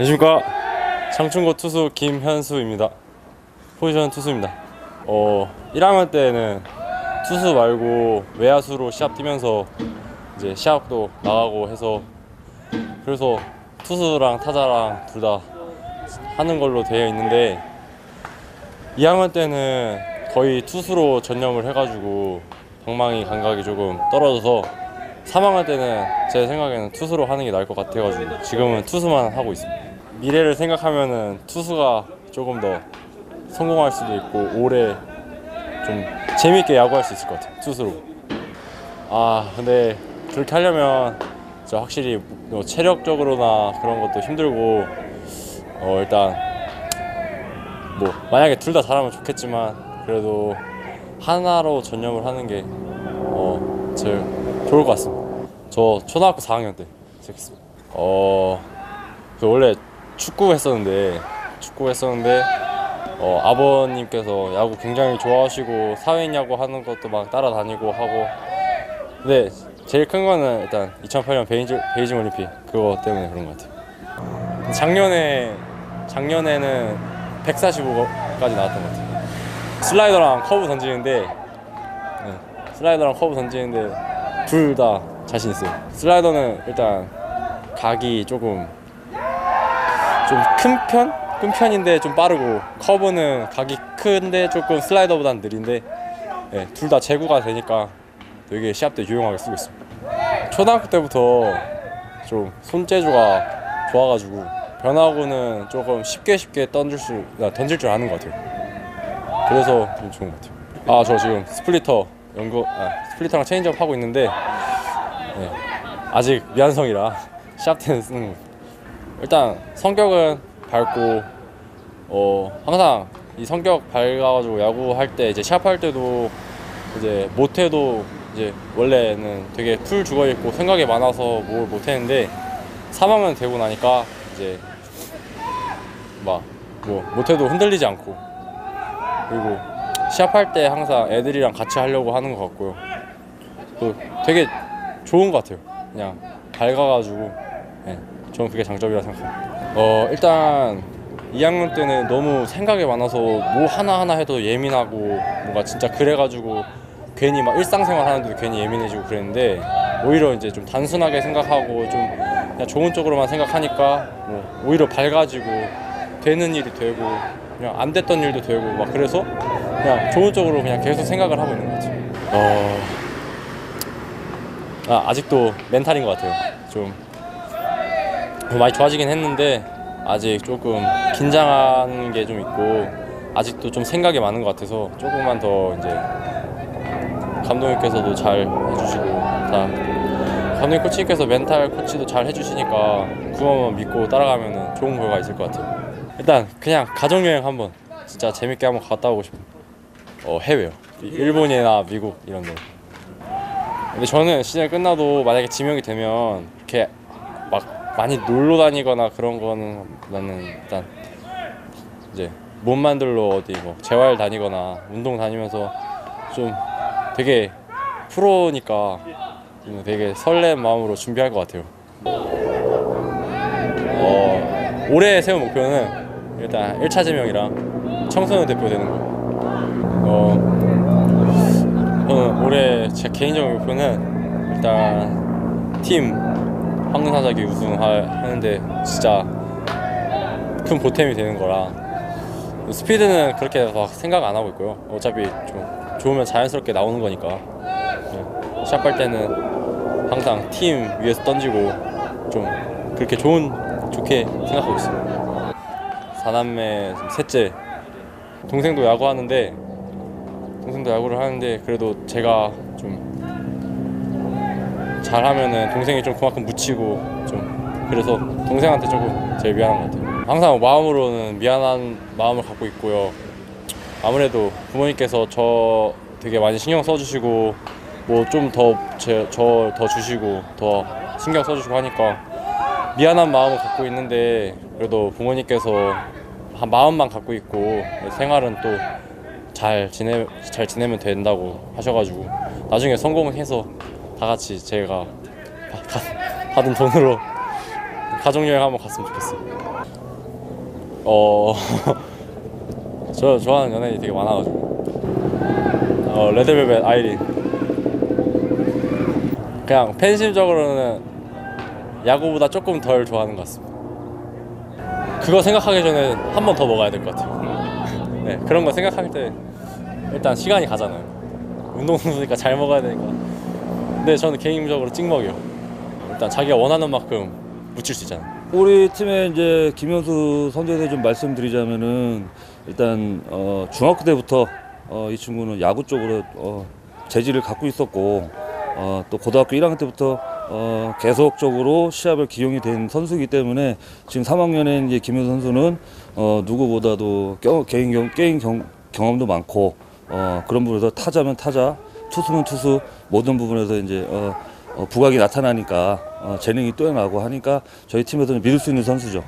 안녕하십니까. 장충고 투수 김현수입니다. 포지션 투수입니다. 어 1학년 때는 투수 말고 외야수로 시합 뛰면서 이제 시합도 나가고 해서 그래서 투수랑 타자랑 둘 다 하는 걸로 되어 있는데 2학년 때는 거의 투수로 전념을 해가지고 방망이 감각이 조금 떨어져서 3학년 때는 제 생각에는 투수로 하는 게 나을 것 같아가지고 지금은 투수만 하고 있습니다. 미래를 생각하면은 투수가 조금 더 성공할 수도 있고 올해 좀 재밌게 야구할 수 있을 것 같아요. 투수로. 아 근데 그렇게 하려면 진짜 확실히 뭐 체력적으로나 그런 것도 힘들고 어 일단 뭐 만약에 둘 다 잘하면 좋겠지만 그래도 하나로 전념을 하는 게 어, 제일 좋을 것 같습니다. 저 초등학교 4학년 때 시작했습니다. 어, 그 원래 축구 했었는데 축구 했었는데 어, 아버님께서 야구 굉장히 좋아하시고 사회인 야구 하는 것도 막 따라다니고 하고 근데 제일 큰 거는 일단 2008년 베이징, 베이징 올림픽 그거 때문에 그런 것 같아요. 작년에 작년에는 145까지 나왔던 것 같아요. 슬라이더랑 커브 던지는데 네, 슬라이더랑 커브 던지는데 둘 다 자신 있어요. 슬라이더는 일단 각이 조금 좀 큰 편? 큰 편인데 좀 빠르고 커브는 각이 큰데 조금 슬라이더보단 느린데 네, 둘다 제구가 되니까 되게 시합 때 유용하게 쓰고 있습니다. 초등학교 때부터 좀 손재주가 좋아가지고 변화구는 조금 쉽게 쉽게 던질 수 아, 던질 줄 아는 것 같아요. 그래서 좀 좋은 것 같아요. 아 저 지금 스플리터 연구 아, 스플리터랑 체인지업 하고 있는데 네, 아직 미완성이라 시합 때는 쓰는 거. 일단 성격은 밝고 어 항상 이 성격 밝아가지고 야구 할 때 이제 시합할 때도 이제 못해도 이제 원래는 되게 풀 죽어 있고 생각이 많아서 뭘 못했는데 3학년 되고 나니까 이제 막 뭐 못해도 흔들리지 않고 그리고 시합할 때 항상 애들이랑 같이 하려고 하는 것 같고요. 또 되게 좋은 것 같아요. 그냥 밝아가지고 네, 저는 그게 장점이라 생각합니다. 어 일단 2학년 때는 너무 생각이 많아서 뭐 하나 하나 해도 예민하고 뭔가 진짜 그래가지고 괜히 막 일상생활 하는데도 괜히 예민해지고 그랬는데 오히려 이제 좀 단순하게 생각하고 좀 그냥 좋은 쪽으로만 생각하니까 뭐 오히려 밝아지고 되는 일이 되고 그냥 안 됐던 일도 되고 막 그래서 그냥 좋은 쪽으로 그냥 계속 생각을 하고 있는 것 같아요. 어, 아, 아직도 멘탈인 것 같아요. 좀 많이 좋아지긴 했는데 아직 조금 긴장하는 게 좀 있고 아직도 좀 생각이 많은 것 같아서 조금만 더 이제 감독님께서도 잘 해주시고 다 감독님 코치님께서 멘탈 코치도 잘 해주시니까 그것만 믿고 따라가면 좋은 결과 있을 것 같아요. 일단 그냥 가족 여행 한번 진짜 재밌게 한번 갔다 오고 싶어요. 어 해외요. 일본이나 미국 이런 데. 근데 저는 시즌 끝나도 만약에 지명이 되면 이렇게 막 많이 놀러 다니거나 그런 거는 나는 일단 이제 몸 만들러 어디 뭐 재활 다니거나 운동 다니면서 좀 되게 프로니까 좀 되게 설렘 마음으로 준비할 것 같아요. 어, 올해 세운 목표는 일단 1차 지명이랑 청소년 대표 되는 거. 어, 저는 올해 제 개인적인 목표는 일단 팀 황금사자기 우승하는데 진짜 큰 보탬이 되는 거라 스피드는 그렇게 막 생각 안 하고 있고요. 어차피 좀 좋으면 자연스럽게 나오는 거니까 네. 시합할 때는 항상 팀 위에서 던지고 좀 그렇게 좋은 좋게 생각하고 있습니다. 사남매 셋째 동생도 야구하는데 동생도 야구를 하는데 그래도 제가 좀 잘하면은 동생이 좀 그만큼 묻히고 좀 그래서 동생한테 조금 제일 미안한 것 같아요. 항상 마음으로는 미안한 마음을 갖고 있고요. 아무래도 부모님께서 저 되게 많이 신경 써주시고 뭐 좀 더 저 더 주시고 더 신경 써주시고 하니까 미안한 마음을 갖고 있는데 그래도 부모님께서 한 마음만 갖고 있고 생활은 또 잘 지내 잘 지내면 된다고 하셔가지고 나중에 성공해서 다 같이 제가 받- 받은 돈으로 가족 여행 한번 갔으면 좋겠어요. 어, 저 좋아하는 연예인이 되게 많아가지고 어, 레드벨벳 아이린. 그냥 팬심적으로는 야구보다 조금 덜 좋아하는 것 같습니다. 그거 생각하기 전에 한 번 더 먹어야 될 것 같아요. 네, 그런 거 생각할 때 일단 시간이 가잖아요. 운동선수니까 잘 먹어야 되니까. 근데 저는 개인적으로 찍먹이요. 일단 자기가 원하는 만큼 묻힐 수 있잖아요. 우리 팀의 이제 김현수 선수에 대해 좀 말씀드리자면은 일단 어, 중학교 때부터 어, 이 친구는 야구 쪽으로 어, 재질을 갖고 있었고 어, 또 고등학교 1학년 때부터 어, 계속적으로 시합을 기용이 된 선수이기 때문에 지금 3학년에 이제 김현수 선수는 어, 누구보다도 겨- 개인 경, 게임 경, 경험도 많고 어, 그런 부분에서 타자면 타자, 투수면 투수 모든 부분에서 이제 어, 어, 부각이 나타나니까 어, 재능이 뛰어나고 하니까 저희 팀에서는 믿을 수 있는 선수죠.